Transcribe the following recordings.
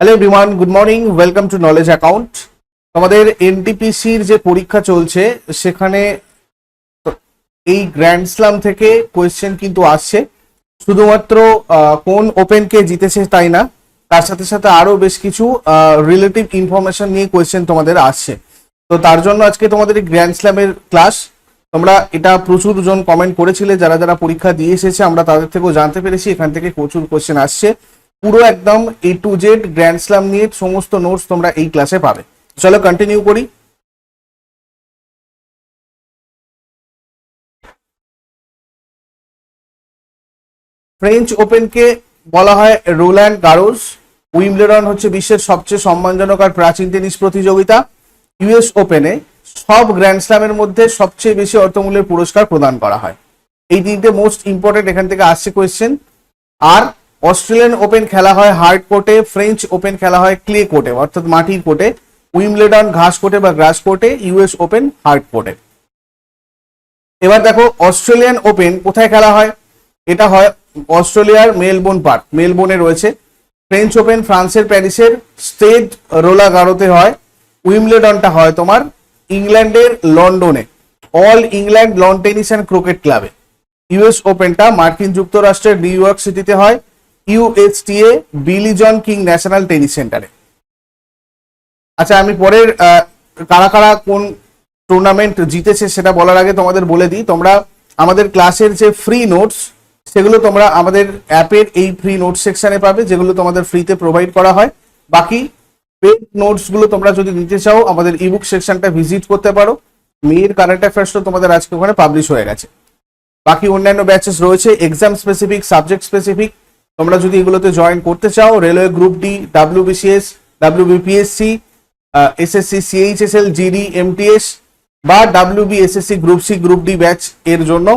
Hello everyone good morning welcome to knowledge account তোমাদের এনটিপিসির যে পরীক্ষা চলছে, সেখানে এই গ্র্যান্ড স্লাম থেকে কোয়েশ্চেন কিন্তু আসছে। শুধুমাত্র কোন ওপেনকে জিতেছে তাই না, তার সাথে সাথে আরও বেশ কিছু রিলেটিভ ইনফরমেশন নিয়ে কোয়েশ্চেন তোমাদের আসছে। তো তার জন্য আজকে তোমাদের এই গ্র্যান্ড স্ল্যামের ক্লাস তোমরা এটা প্রচুর জন কমেন্ট করেছিলে, যারা যারা পরীক্ষা দিয়ে এসেছে, আমরা তাদের থেকেও জানতে পেরেছি, এখান থেকে প্রচুর কোয়েশ্চেন আসছে। পুরো একদম A to Z grand slam নিয়ে সমস্ত নোটস তোমরা এই ক্লাসে পাবে। চলো কন্টিনিউ করি। ফ্রেঞ্চ ওপেনকে বলা হয় রোল্যান্ড গারোস উইম্বলেডন হচ্ছে বিশ্বের সবচেয়ে সম্মানজনক আর প্রাচীন টেনিস প্রতিযোগিতা। ইউএস ওপেনে সব গ্র্যান্ড স্ল্যামের মধ্যে সবচেয়ে বেশি অর্থমূল্যের পুরস্কার প্রদান করা হয়। এই তিনটে মোস্ট ইম্পর্টেন্ট এখান থেকে আসছে কোয়েশ্চেন আর অস্ট্রেলিয়ান ওপেন খেলা হয় হার্ড কোর্টে, ফ্রেঞ্চ ওপেন খেলা হয় ক্লে কোর্টে, অর্থাৎ মাটির কোর্টে উইমলেডন ঘাস কোর্টে বা গ্রাস কোর্টে ইউএস ওপেন হার্ড কোর্টে। এবার দেখো, অস্ট্রেলিয়ান ওপেন কোথায় খেলা হয়? এটা হয় অস্ট্রেলিয়ার মেলবোর্ন পার্ক, মেলবোর্নে রয়েছে। ফ্রেঞ্চ ওপেন ফ্রান্সের প্যারিসের স্টেট রোলা গারোতে হয় উইমলেডনটা হয় তোমার ইংল্যান্ডের লন্ডনে, all England lawn tennis and cricket ক্লাবে। ইউএস ওপেনটা মার্কিন যুক্তরাষ্ট্রের নিউ ইয়র্ক সিটিতে হয় ইউএসটিএ বিলি জন কিং ন্যাশনাল টেনিস সেন্টারে। আচ্ছা আমি পরের কারা কারা কোন টুর্নামেন্ট জিতেছে সেটা বলার আগে তোমাদের বলে দিই। তোমরা আমাদের ক্লাসের যে ফ্রি নোটস সেগুলো তোমরা আমাদের অ্যাপের এই ফ্রি নোটস সেকশানে পাবে, যেগুলো তোমাদের ফ্রিতে প্রোভাইড করা হয়। বাকি পেড নোটসগুলো তোমরা যদি নিতে চাও, আমাদের ইবুক সেকশনটা ভিজিট করতে পারো। মেয়ের কারেন্ট অ্যাফেয়ার্সটা তোমাদের আজকে ওখানে পাবলিশ হয়ে গেছে। বাকি অন্যান্য ব্যাচেস রয়েছে এক্সাম স্পেসিফিক সাবজেক্ট স্পেসিফিক তোমরা যদি এগুলোতে জয়েন করতে চাও railway group D W BCS W BPSC SSC CHSL GD MTS বা W B SSC group C group D batch এর জন্য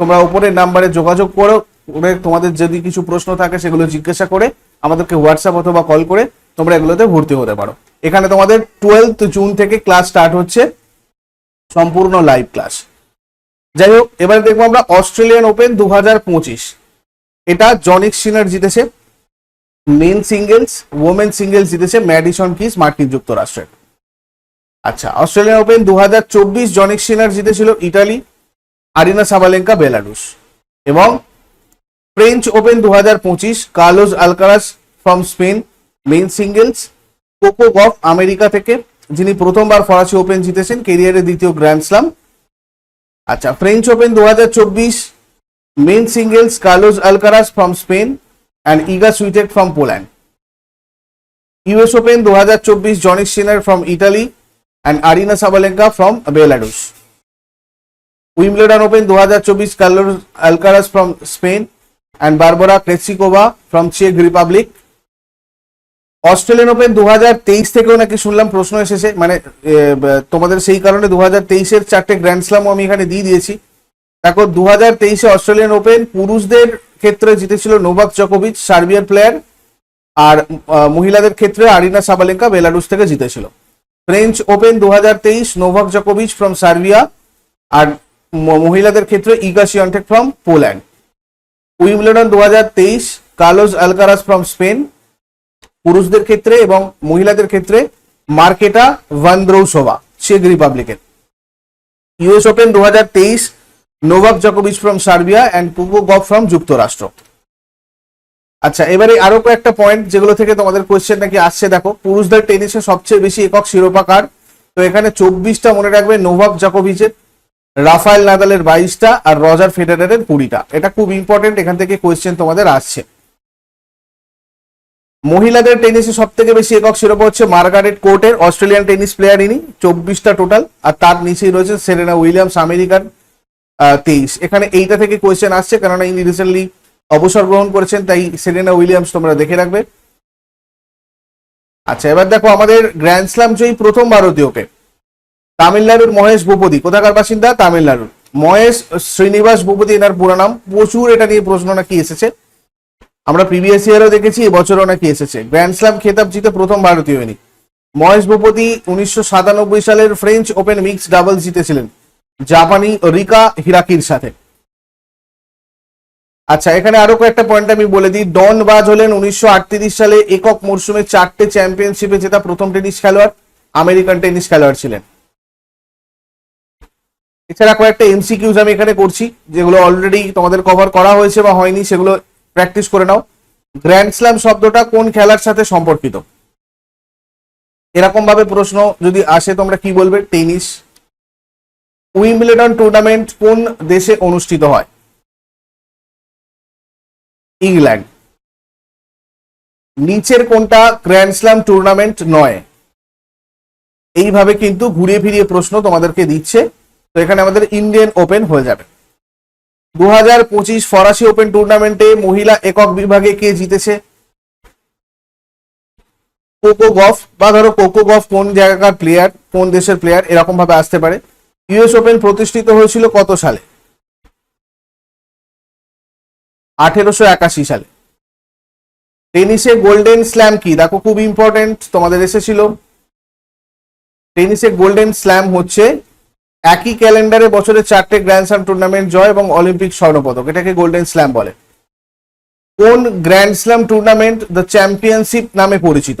তোমরা উপরের নাম্বারে যোগাযোগ করো, করে তোমাদের যদি কিছু প্রশ্ন থাকে সেগুলো জিজ্ঞাসা করে আমাদেরকে হোয়াটসঅ্যাপ অথবা কল করে তোমরা এগুলোতে ভর্তি হতে পারো। এখানে তোমাদের টুয়েলথ জুন থেকে ক্লাস স্টার্ট হচ্ছে, সম্পূর্ণ লাইভ ক্লাস যাই হোক, এবারে দেখব আমরা অস্ট্রেলিয়ান ওপেন দু হাজার পঁচিশ। এটা জনিক সিনার জিতেছে মেন সিঙ্গেলস ওমেন সিঙ্গেলস জিতেছে ম্যাডিসন কিস মার্কিন যুক্তরাষ্ট্রের আচ্ছা অস্ট্রেলিয়ান ওপেন দু হাজার চব্বিশ জনিক সিনার জিতেছিল ইটালি আরিনা সাবালেঙ্কা বেলারুস এবং ফ্রেঞ্চ ওপেন দু হাজার পঁচিশ Carlos Alcaraz from Spain men singles Coco Gauff America থেকে, যিনি প্রথমবার ফরাসি ওপেন জিতেছেন কেরিয়ারের দ্বিতীয় গ্র্যান্ড স্লাম আচ্ছা ফ্রেঞ্চ ওপেন দু হাজার চব্বিশ men singles Carlos Alcaraz from Spain and Iga Swiatek from Poland US open দু হাজার চব্বিশ Jannik Sinner from Italy and Aryna Sabalenka from Belarus Wimbledon open দু হাজার চব্বিশ Carlos Alcaraz from Spain and Barbora Krejcikova from check Republic Australian open দু হাজার তেইশ থেকেও নাকি শুনলাম প্রশ্ন এসেছে মানে তোমাদের সেই কারণে দু হাজার তেইশের চারটে গ্র্যান্ড স্লামও আমি এখানে দিয়ে দিয়েছি। দেখো দু হাজার তেইশে অস্ট্রেলিয়ান ওপেন, পুরুষদের ক্ষেত্রে জিতেছিল নোভাক জকোভিচ, সার্বিয়ার প্লেয়ার, আর মহিলাদের ক্ষেত্রে আরিনা সাবালেঙ্কা বেলারুস থেকে জিতেছিল। ফ্রেঞ্চ ওপেন দু হাজার তেইশ, নোভাক জকোভিচ ফ্রম সার্বিয়া, আর মহিলাদের ক্ষেত্রে Iga Swiatek from Poland. Wimbledon দু হাজার তেইশ, কার্লোস আলকারাস ফ্রম স্পেন, পুরুষদের ক্ষেত্রে এবং মহিলাদের ক্ষেত্রে মার্কেটা ভান্দ্রৌসোভা চেক রিপাবলিকের। ইউএস ওপেন দু হাজার তেইশ Novak জকোভিচ from Serbia and Coco Gauff from যুক্তরাষ্ট্র। আচ্ছা এবারে আরও কয়েকটা পয়েন্ট যেগুলো থেকে তোমাদের কোয়েশ্চেন নাকি আসছে, দেখো, পুরুষদের টেনিসে সবচেয়ে বেশি একক শিরোপা কার? তো এখানে চব্বিশটা মনে রাখবে নোভাক জকোভিচের রাফায়েল নাদালের বাইশটা আর রজার ফেডারের কুড়িটা। এটা খুব ইম্পর্টেন্ট এখান থেকে কোয়েশ্চেন তোমাদের আসছে। মহিলাদের টেনিসে সব থেকে বেশি একক শিরোপা হচ্ছে মার্গারেট কোর্টের, অস্ট্রেলিয়ান টেনিস প্লেয়ার ইনি, চব্বিশটা টোটাল আর তার নিচেই রয়েছে সেরেনা উইলিয়ামস, আমেরিকান তেইশ। এখানে এইটা থেকে কোয়েশ্চেন আসছে, কেননা ইনি রিসেন্টলি অবসর গ্রহণ করেছেন, তাই সেরেনা উইলিয়ামস তোমরা দেখে রাখবে। আচ্ছা এবার দেখো আমাদের গ্র্যান্ড স্লাম জয়ী প্রথম ভারতীয়কে। তামিলনাড়ুর মহেশ ভূপতি। কোথাকার বাসিন্দা? তামিলনাড়ুর। মহেশ শ্রীনিবাস ভূপতি, এনার পুরো নাম। প্রচুর এটা নিয়ে প্রশ্ন নাকি এসেছে। আমরা প্রিভিয়াস ইয়ারও দেখেছি, এবছরও নাকি এসেছে। গ্র্যান্ড স্লাম খেতাব জিতে প্রথম ভারতীয় ইনি মহেশ ভূপতি উনিশশো সাতানব্বই সালের ফ্রেঞ্চ ওপেন মিক্স ডাবল জিতেছিলেন। জাপানি রিকা হিরাকির সাথে। আচ্ছা এখানে আরও কয়েকটা পয়েন্ট আমি বলে দিই। ডন বাজ হলেন উনিশশো আটত্রিশ সালে একক মরশুমে চারটে চ্যাম্পিয়নশিপে জেতা প্রথম টেনিস খেলোয়াড়, আমেরিকান টেনিস খেলোয়াড় ছিলেন। এছাড়া কয়েকটা এমসিকিউজ আমি এখানে করছি, যেগুলো অলরেডি তোমাদের কভার করা হয়েছে বা হয়নি, সেগুলো প্র্যাকটিস করে নাও। গ্র্যান্ড স্ল্যাম শব্দটা কোন খেলার সাথে সম্পর্কিত? এরকম ভাবে প্রশ্ন যদি আসে, তোমরা কি বলবে? টেনিস উইম্বলেডন টুর্নামেন্ট কোন দেশে অনুষ্ঠিত হয়? ইংল্যান্ড। নিচের কোনটা গ্র্যান্ড স্ল্যাম টুর্নামেন্ট নয়? এইভাবে কিন্তু ঘুরিয়ে ফিরিয়ে প্রশ্ন তোমাদেরকে দিচ্ছে। তো এখানে আমাদের ইন্ডিয়ান ওপেন হয়ে যাবে। দু হাজার পঁচিশ ফরাসি ওপেন টুর্নামেন্টে মহিলা একক বিভাগে কে জিতেছে? কোকো গফ বা ধরো কোকো গফ কোন জায়গাকার প্লেয়ার কোন দেশের প্লেয়ার এরকম ভাবে আসতে পারে। ইউএস ওপেন প্রতিষ্ঠিত হয়েছিল কত সালে? আঠেরোশো একাশি সালে। টেনিসে গোল্ডেন স্ল্যাম কি? দেখো, খুব ইম্পর্টেন্ট তোমাদের এসেছিল। টেনিসে গোল্ডেন স্ল্যাম হচ্ছে একই ক্যালেন্ডারে বছরে চারটে গ্র্যান্ড স্ল্যাম টুর্নামেন্ট জয় এবং অলিম্পিক স্বর্ণপদক, এটাকে গোল্ডেন স্ল্যাম বলে। কোন grand slam tournament the championship নামে পরিচিত?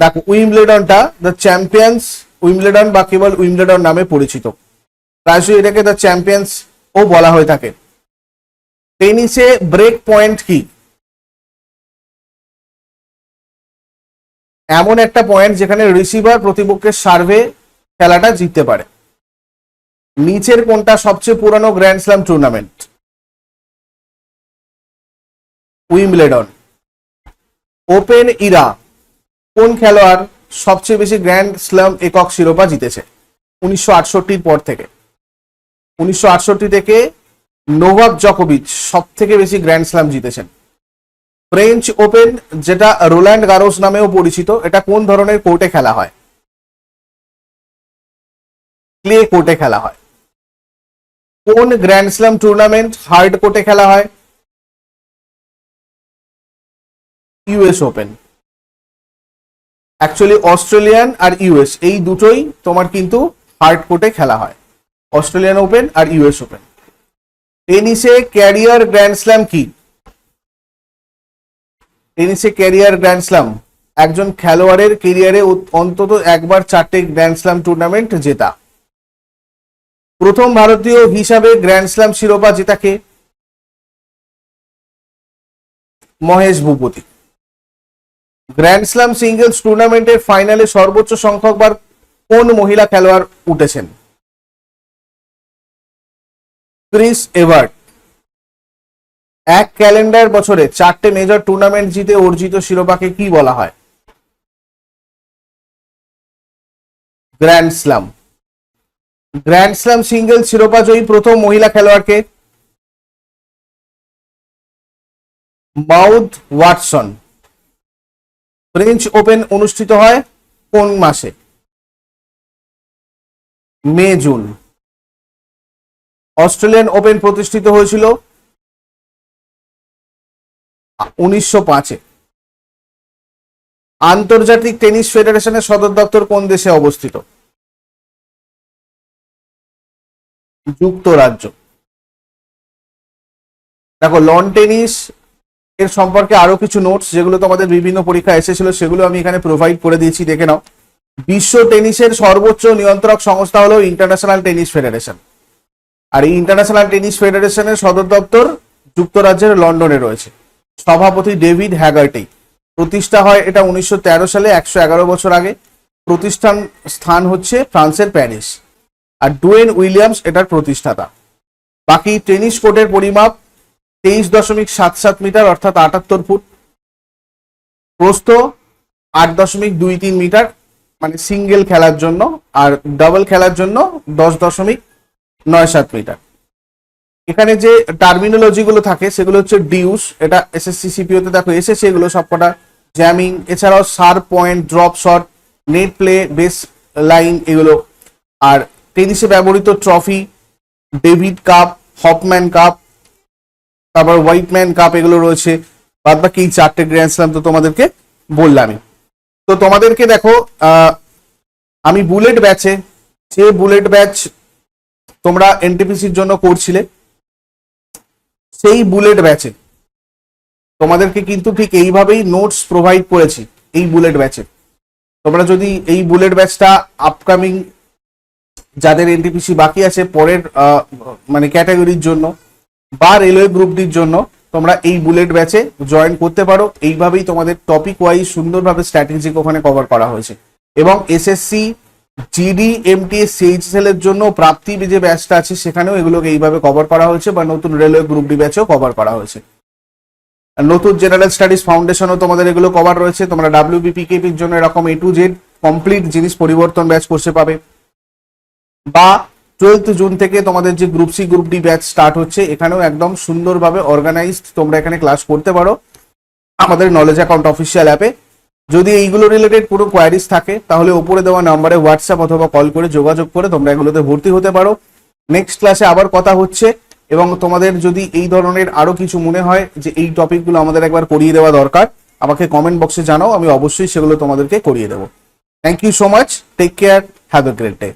দেখো উইমলেডনটা দ্য চ্যাম্পিয়ন্স উইমলেডন বা কেবল উইমলেডন নামে পরিচিত। প্রায়শই এটাকে দ্য চ্যাম্পিয়ন্স ও বলা হয়ে থাকে। টেনিসে ব্রেক পয়েন্ট কি? এমন একটা পয়েন্ট যেখানে রিসিভার প্রতিপক্ষের সার্ভে খেলাটা জিততে পারে। নিচের কোনটা সবচেয়ে পুরানো grand slam tournament Wimbledon open era. কোন খেলোয়াড় সবচেয়ে বেশি গ্র্যান্ড স্ল্যাম একক শিরোপা জিতেছে? উনিশশো আটষট্টির পর থেকে। উনিশশো আটষট্টি থেকে নোভাক জকোভিচ সব থেকে বেশি গ্র্যান্ড স্ল্যাম জিতেছেন। ফ্রেঞ্চ ওপেন যেটা রোল্যান্ড গারোস নামেও পরিচিত, এটা কোন ধরনের কোর্টে খেলা হয়? ক্লে কোর্টে খেলা হয়। কোন গ্র্যান্ড স্ল্যাম টুর্নামেন্ট হার্ড কোর্টে খেলা হয়? ইউএস ওপেন অ্যাকচুয়ালি অস্ট্রেলিয়ান আর ইউএস এই দুটোই তোমার কিন্তু হার্ড কোর্টে খেলা হয়। অস্ট্রেলিয়ান ওপেন আর ইউএস ওপেন টেনিসে ক্যারিয়ার গ্র্যান্ড স্ল্যাম কি? টেনিসে ক্যারিয়ার গ্র্যান্ড স্ল্যাম একজন খেলোয়াড়ের কেরিয়ারে অন্তত একবার চারটে গ্র্যান্ড স্ল্যাম টুর্নামেন্ট জেতা। প্রথম ভারতীয় হিসাবে গ্র্যান্ড স্ল্যাম শিরোপা জেতাকে Mahesh Bhupathi. Grand slam singles টুর্নামেন্টের ফাইনালে সর্বোচ্চ সংখ্যকবার কোন মহিলা খেলোয়াড় উঠেছেন? Chris Evert. এক ক্যালেন্ডার বছরে চারটে মেজর টুর্নামেন্ট জিতে অর্জিত শিরোপাকে কি বলা হয়? Grand slam grand slam single শিরোপা জয়ী প্রথম মহিলা খেলোয়াড়কে মাউথ ওয়াটসন। ফ্রেঞ্চ ওপেন অনুষ্ঠিত হয় কোন মাসে? মে জুন অস্ট্রেলিয়ান ওপেন প্রতিষ্ঠিত হয়েছিল উনিশশো পাঁচে। আন্তর্জাতিক টেনিস ফেডারেশনের সদর দপ্তর কোন দেশে অবস্থিত? যুক্তরাজ্য। দেখো, লন টেনিস এর সম্পর্কে আরও কিছু নোটস যেগুলো তোমাদের বিভিন্ন পরীক্ষা এসেছিল, সেগুলো আমি এখানে প্রোভাইড করে দিয়েছি, দেখে নাও। বিশ্ব টেনিসের সর্বোচ্চ নিয়ন্ত্রক সংস্থা হলো ইন্টারন্যাশনাল টেনিস ফেডারেশন আর এই ইন্টারন্যাশনাল টেনিস ফেডারেশনের সদর দপ্তর যুক্তরাজ্যের লন্ডনে রয়েছে। সভাপতি ডেভিড হ্যাগার্টি। প্রতিষ্ঠা হয় এটা উনিশশো তেরো সালে, একশো এগারো বছর আগে। প্রতিষ্ঠান স্থান হচ্ছে ফ্রান্সের প্যারিস। আর ডুয়েন উইলিয়ামস এটার প্রতিষ্ঠাতা। বাকি টেনিস কোর্টের পরিমাপ তেইশ দশমিক সাত সাত মিটার, অর্থাৎ আটাত্তর ফুট। প্রস্থ আট দশমিক দুই তিন মিটার মানে সিঙ্গেল খেলার জন্য, আর ডাবল খেলার জন্য দশ দশমিক নয় সাত মিটার। এখানে যে টার্মিনোলজি গুলো থাকে, সেগুলো হচ্ছে ডিউস, এটা এসএসসি সিপিওতে দেখো, এসেছে এগুলো সবকটা। জ্যামিং, এছাড়াও সার point, drop shot, net play, baseline এগুলো। আর টেনিসে ব্যবহৃত trophy, Davis Cup, Hopman Cup তারপর হোয়াইটম্যান কাপ এগুলো রয়েছে। বাদ বাকি চারটে গ্র্যান্ড স্ল্যাম তো তোমাদেরকে বললামই। তো তোমাদেরকে দেখো আমি বুলেট ব্যাচে যে বুলেট ব্যাচ তোমরা এনটিপিসির জন্য করছিলে, সেই বুলেট ব্যাচে তোমাদেরকে কিন্তু ঠিক এইভাবেই নোটস প্রোভাইড করেছি এই বুলেট ব্যাচে তোমরা যদি এই বুলেট ব্যাচটা আপকামিং যাদের এনটিপিসি বাকি আছে, পরের মানে ক্যাটাগরির জন্য বা রেলওয়ে গ্রুপটির জন্য তোমরা এই বুলেট ব্যাচে জয়েন করতে পারো। এইভাবেই তোমাদের টপিক ওয়াইজ সুন্দরভাবে স্ট্র্যাটেজিক ওখানে কভার করা হয়েছে। এবং এসএসসি জিডি এমটিএস সিএইচএল এর জন্য প্রাপ্তি যে ব্যাচটা আছে সেখানেও এগুলোকে এইভাবে কভার করা হয়েছে বা নতুন রেলওয়ে গ্রুপ ডি ব্যাচেও কভার করা হয়েছে। নতুন জেনারেল স্টাডিজ ফাউন্ডেশনও তোমাদের এগুলো কভার রয়েছে। তোমরা ডাব্লিউবিপিকেপির জন্য এরকম এ টু জেড কমপ্লিট জিনিস পরিবর্তন ব্যাচ করতে পাবে বা টুয়েলথ জুন থেকে তোমাদের যে group C group D batch start হচ্ছে, এখানেও একদম সুন্দরভাবে অর্গানাইজড তোমরা এখানে ক্লাস করতে পারো আমাদের নলেজ অ্যাকাউন্ট অফিসিয়াল অ্যাপে যদি এইগুলো রিলেটেড কোনো কোয়ারিজ থাকে, তাহলে ওপরে দেওয়া নাম্বারে হোয়াটসঅ্যাপ অথবা কল করে যোগাযোগ করে তোমরা এগুলোতে ভর্তি হতে পারো। নেক্সট ক্লাসে আবার কথা হচ্ছে এবং তোমাদের যদি এই ধরনের আরও কিছু মনে হয় যে এই টপিকগুলো আমাদের একবার করিয়ে দেওয়া দরকার, আমাকে কমেন্ট বক্সে জানাও, আমি অবশ্যই সেগুলো তোমাদেরকে করিয়ে দেবো। Thank you so much take care have a great day